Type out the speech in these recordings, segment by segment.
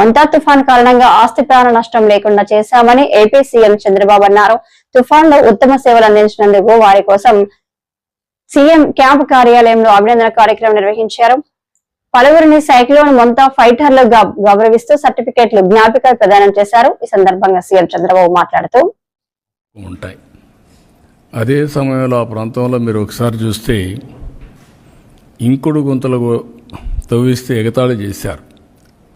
మొంతా తుఫాన్ కారణంగా ఆస్తి ప్రాణ నష్టం లేకుండా చేశామని ఏపీ సీఎం చంద్రబాబు అన్నారు. తుఫాన్లో ఉత్తమ సేవలు అందించినందుకు వారి కోసం సీఎం క్యాంప్ కార్యాలయంలో అభినందన కార్యక్రమం నిర్వహించారు. పలువురిని సైక్లోన్ మొంతా ఫైటర్లుగా గౌరవిస్తూ సర్టిఫికేట్లు జ్ఞాపికలు ప్రదానం చేశారు. ఈ సందర్భంగా సీఎం చంద్రబాబు మాట్లాడుతూ ఉంటాయి. అదే సమయంలో ఆ ప్రాంతంలో మీరు ఒకసారి చూస్తే ఇంకుడు గుంతలు తవ్విస్తే ఎగతాళి చేశారు.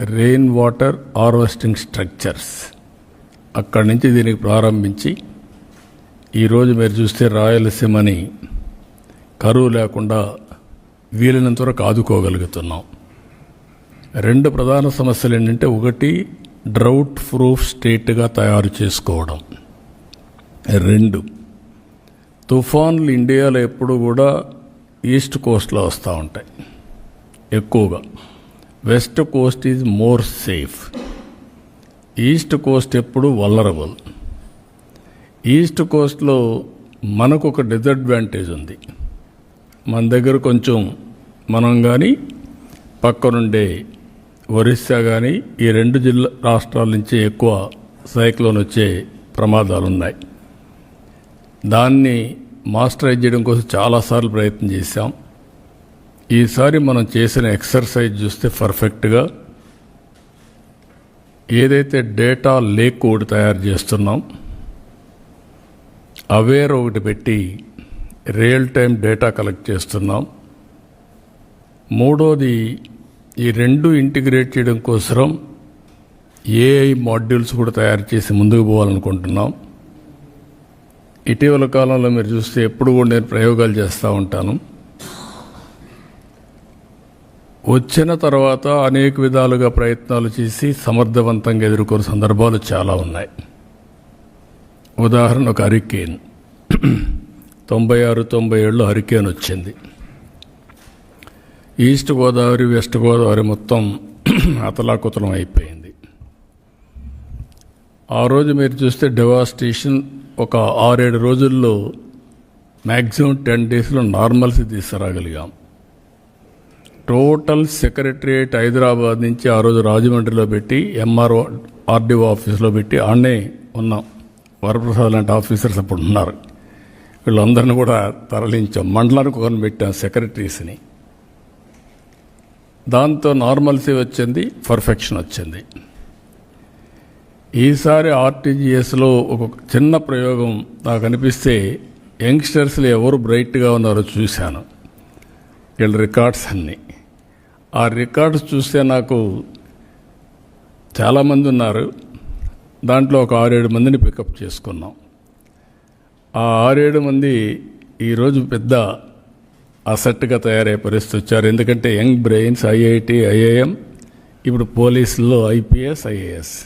రెయిన్ వాటర్ హార్వెస్టింగ్ స్ట్రక్చర్స్ అక్కడి నుంచి దీనికి ప్రారంభించి ఈరోజు మీరు చూస్తే రాయలసీమని కరువు లేకుండా వీలైనంత వరకు ఆదుకోగలుగుతున్నాం. రెండు ప్రధాన సమస్యలు ఏంటంటే ఒకటి డ్రౌట్ ప్రూఫ్ స్టేట్గా తయారు చేసుకోవడం. రెండు తుఫాన్లు ఇండియాలో ఎప్పుడు కూడా ఈస్ట్ కోస్ట్లో వస్తూ ఉంటాయి. ఎక్కువగా. West coast is more safe. East coast ఎప్పుడు వల్లరబుల్. ఈస్ట్ కోస్ట్లో మనకు ఒక డిసడ్వాంటేజ్ ఉంది. మన దగ్గర కొంచెం మనం కానీ పక్కనుండే ఒరిస్సా కానీ ఈ రెండు జిల్లా రాష్ట్రాల నుంచి ఎక్కువ సైక్లోన్ వచ్చే ప్రమాదాలు ఉన్నాయి దాన్ని మాస్టరైజ్ చేయడం కోసం చాలాసార్లు ప్రయత్నం చేశాం. ఈసారి మనం చేసిన ఎక్సర్సైజ్ చూస్తే పర్ఫెక్ట్గా ఏదైతే డేటా లేక్ ఒకటి తయారు చేస్తున్నాం అవేర్ ఒకటి పెట్టి రియల్ టైం డేటా కలెక్ట్ చేస్తున్నాం. మూడోది ఈ రెండు ఇంటిగ్రేట్ చేయడం కోసం ఏఐ మాడ్యూల్స్ కూడా తయారు చేసి ముందుకు పోవాలనుకుంటున్నాం. ఇటీవల కాలంలో మీరు చూస్తే ఎప్పుడు కూడా నేను ప్రయోగాలు చేస్తూ ఉంటాను. వచ్చిన తర్వాత అనేక విధాలుగా ప్రయత్నాలు చేసి సమర్థవంతంగా ఎదుర్కొన్న సందర్భాలు చాలా ఉన్నాయి. ఉదాహరణ ఒక హరికేన్. తొంభై ఆరు తొంభై ఏళ్ళు హరికేన్ వచ్చింది. ఈస్ట్ గోదావరి వెస్ట్ గోదావరి మొత్తం అతలాకుతలం అయిపోయింది. ఆ రోజు మీరు చూస్తే డెవాస్టేషన్ ఒక ఆరేడు రోజుల్లో మ్యాక్సిమం టెన్ డేస్లో నార్మల్స్ తీసుకురాగలిగాం. టోటల్ సెక్రటరియేట్ హైదరాబాద్ నుంచి ఆ రోజు రాజమండ్రిలో పెట్టి ఎంఆర్ఓ ఆర్డీఓ ఆఫీస్లో పెట్టి ఆడనే ఉన్నాం. వరప్రసాద్ లాంటి ఆఫీసర్స్ అప్పుడు ఉన్నారు. వీళ్ళందరిని కూడా తరలించాం. మండలానికి ఒకరిని పెట్టాం సెక్రటరీస్ని. దాంతో నార్మల్సీ వచ్చింది పర్ఫెక్షన్ వచ్చింది. ఈసారి ఆర్టీజీఎస్లో ఒక చిన్న ప్రయోగం నాకు అనిపిస్తే యంగ్స్టర్స్లో ఎవరు బ్రైట్గా ఉన్నారో చూశాను. వీళ్ళ రికార్డ్స్ అన్నీ. ఆ రికార్డ్స్ చూస్తే నాకు చాలామంది ఉన్నారు. దాంట్లో ఒక ఆరేడు మందిని పికప్ చేసుకున్నాం. ఆ ఆరేడు మంది ఈరోజు పెద్ద అసెట్గా తయారయ్యే పరిస్థితి వచ్చారు. ఎందుకంటే యంగ్ బ్రెయిన్స్ ఐఐటి ఐఐఎం ఇప్పుడు పోలీసుల్లో ఐపీఎస్ ఐఏఎస్.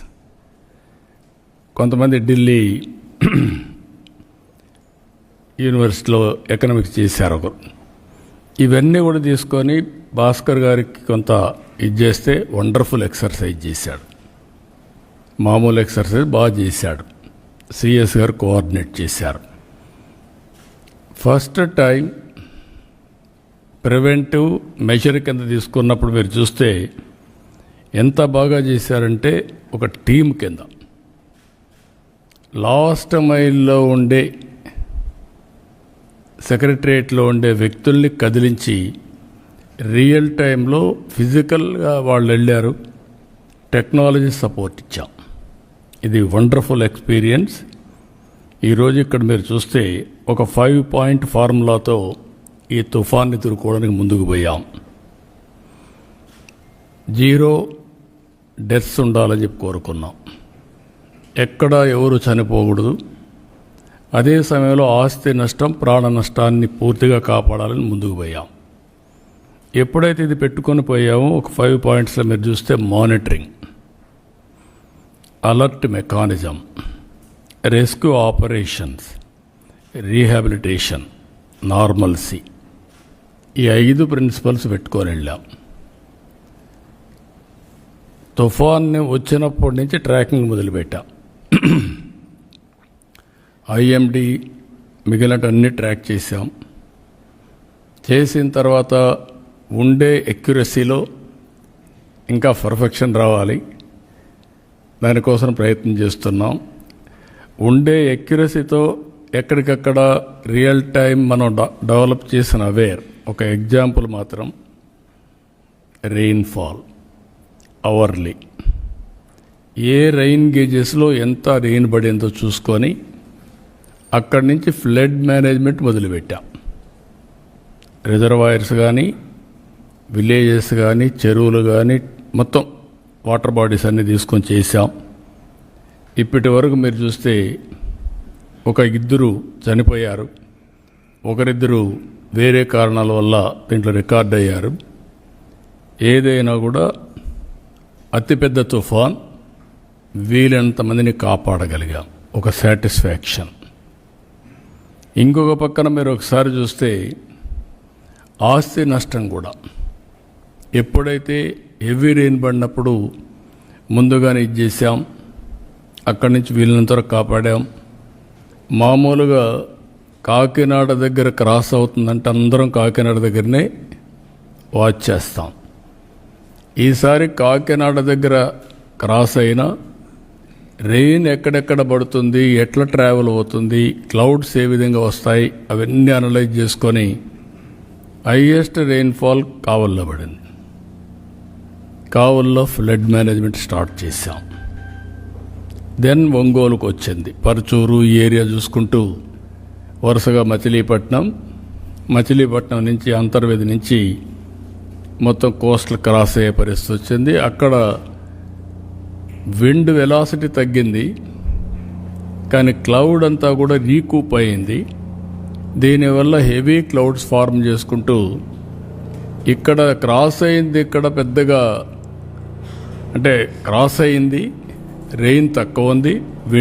కొంతమంది ఢిల్లీ యూనివర్సిటీలో ఎకనామిక్స్ చేశారు ఒకరు. ఇవన్నీ కూడా తీసుకొని భాస్కర్ గారికి కొంత ఇది చేస్తే వండర్ఫుల్ ఎక్సర్సైజ్ చేశాడు. మామూలు ఎక్సర్సైజ్ బాగా చేశాడు. సిఎస్ గారు కోఆర్డినేట్ చేశారు. ఫస్ట్ టైం ప్రివెంటివ్ మెజర్ కింద తీసుకున్నప్పుడు మీరు చూస్తే ఎంత బాగా చేశారంటే ఒక టీం కింద. లాస్ట్ మైల్లో ఉండే సెక్రటరియట్లో ఉండే వ్యక్తుల్ని కదిలించి రియల్ టైంలో ఫిజికల్గా వాళ్ళు వెళ్ళారు. టెక్నాలజీ సపోర్ట్ ఇచ్చాం. ఇది వండర్ఫుల్ ఎక్స్పీరియన్స్ ఈరోజు ఇక్కడ మీరు చూస్తే ఒక ఫైవ్ పాయింట్ ఫార్ములాతో ఈ తుఫాన్ని ఎదుర్కోవడానికి ముందుకు పోయాం. జీరో డెత్స్ ఉండాలని చెప్పి కోరుకున్నాం. ఎక్కడ ఎవరు చనిపోకూడదు. అదే సమయంలో ఆస్తి నష్టం ప్రాణ నష్టాన్ని పూర్తిగా కాపాడాలని ముందుకు పోయాం. ఎప్పుడైతే ఇది పెట్టుకొని పోయామో ఒక ఫైవ్ పాయింట్స్లో మీరు చూస్తే monitoring alert mechanism rescue operations rehabilitation normalcy ఈ ఐదు ప్రిన్సిపల్స్ పెట్టుకొని వెళ్ళాం. తుఫాన్ని వచ్చినప్పటి నుంచి ట్రాకింగ్ మొదలుపెట్టాం. ఐఎండి మిగిలినటన్నీ ట్రాక్ చేసాం చేసిన తర్వాత ఉండే ఎక్యురసీలో ఇంకా పర్ఫెక్షన్ రావాలి. దానికోసం ప్రయత్నం చేస్తున్నాం. ఉండే ఎక్యురసీతో ఎక్కడికక్కడ రియల్ టైం మనం డెవలప్ చేసిన అవేర్ ఒక ఎగ్జాంపుల్ మాత్రం రెయిన్ఫాల్ అవర్లీ. ఏ రైన్ గేజెస్లో ఎంత రెయిన్ పడిందో చూసుకొని అక్కడి నుంచి ఫ్లడ్ మేనేజ్మెంట్ మొదలుపెట్టాం. రిజర్వాయర్స్ కానీ విలేజెస్ కానీ చెరువులు కానీ మొత్తం వాటర్ బాడీస్ అన్నీ తీసుకొని చేశాం. ఇప్పటి వరకు మీరు చూస్తే ఒక ఇద్దరు చనిపోయారు. ఒకరిద్దరు వేరే కారణాల వల్ల దీంట్లో రికార్డ్ అయ్యారు. ఏదైనా కూడా అతిపెద్ద తుఫాన్ వీలైనంత మందిని కాపాడగలిగాం. ఒక సాటిస్ఫాక్షన్. ఇంకొక పక్కన మీరు ఒకసారి చూస్తే ఆస్తి నష్టం కూడా. ఎప్పుడైతే హెవీ రెయిన్ పడినప్పుడు ముందుగానే ఇది చేసాం అక్కడి నుంచి వీళ్ళంత వరకు కాపాడాం. మామూలుగా కాకినాడ దగ్గర క్రాస్ అవుతుందంటే అందరం కాకినాడ దగ్గరనే వాచ్ చేస్తాం. ఈసారి కాకినాడ దగ్గర క్రాస్ అయినా రెయిన్ ఎక్కడెక్కడ పడుతుంది ఎట్లా ట్రావెల్ అవుతుంది క్లౌడ్స్ ఏ విధంగా వస్తాయి అవన్నీ అనలైజ్ చేసుకొని హైయెస్ట్ రెయిన్ఫాల్ కావల్లో పడింది. కావల్లో ఫ్లడ్ మేనేజ్మెంట్ స్టార్ట్ చేశాం. దెన్ ఒంగోలుకు వచ్చింది. పరచూరు ఈ ఏరియా చూసుకుంటూ వరుసగా మచిలీపట్నం మచిలీపట్నం నుంచి అంతర్వేది నుంచి మొత్తం కోస్టల్ క్రాస్ అయ్యే పరిస్థితి వచ్చింది. అక్కడ విండ్ వెలాసిటీ తగ్గింది కానీ క్లౌడ్ అంతా కూడా రీకూప్ అయింది. దీనివల్ల హెవీ క్లౌడ్స్ ఫార్మ్ చేసుకుంటూ ఇక్కడ క్రాస్ అయింది ఇక్కడ పెద్దగా అంటే క్రాస్ అయింది రెయిన్ తక్కువ ఉంది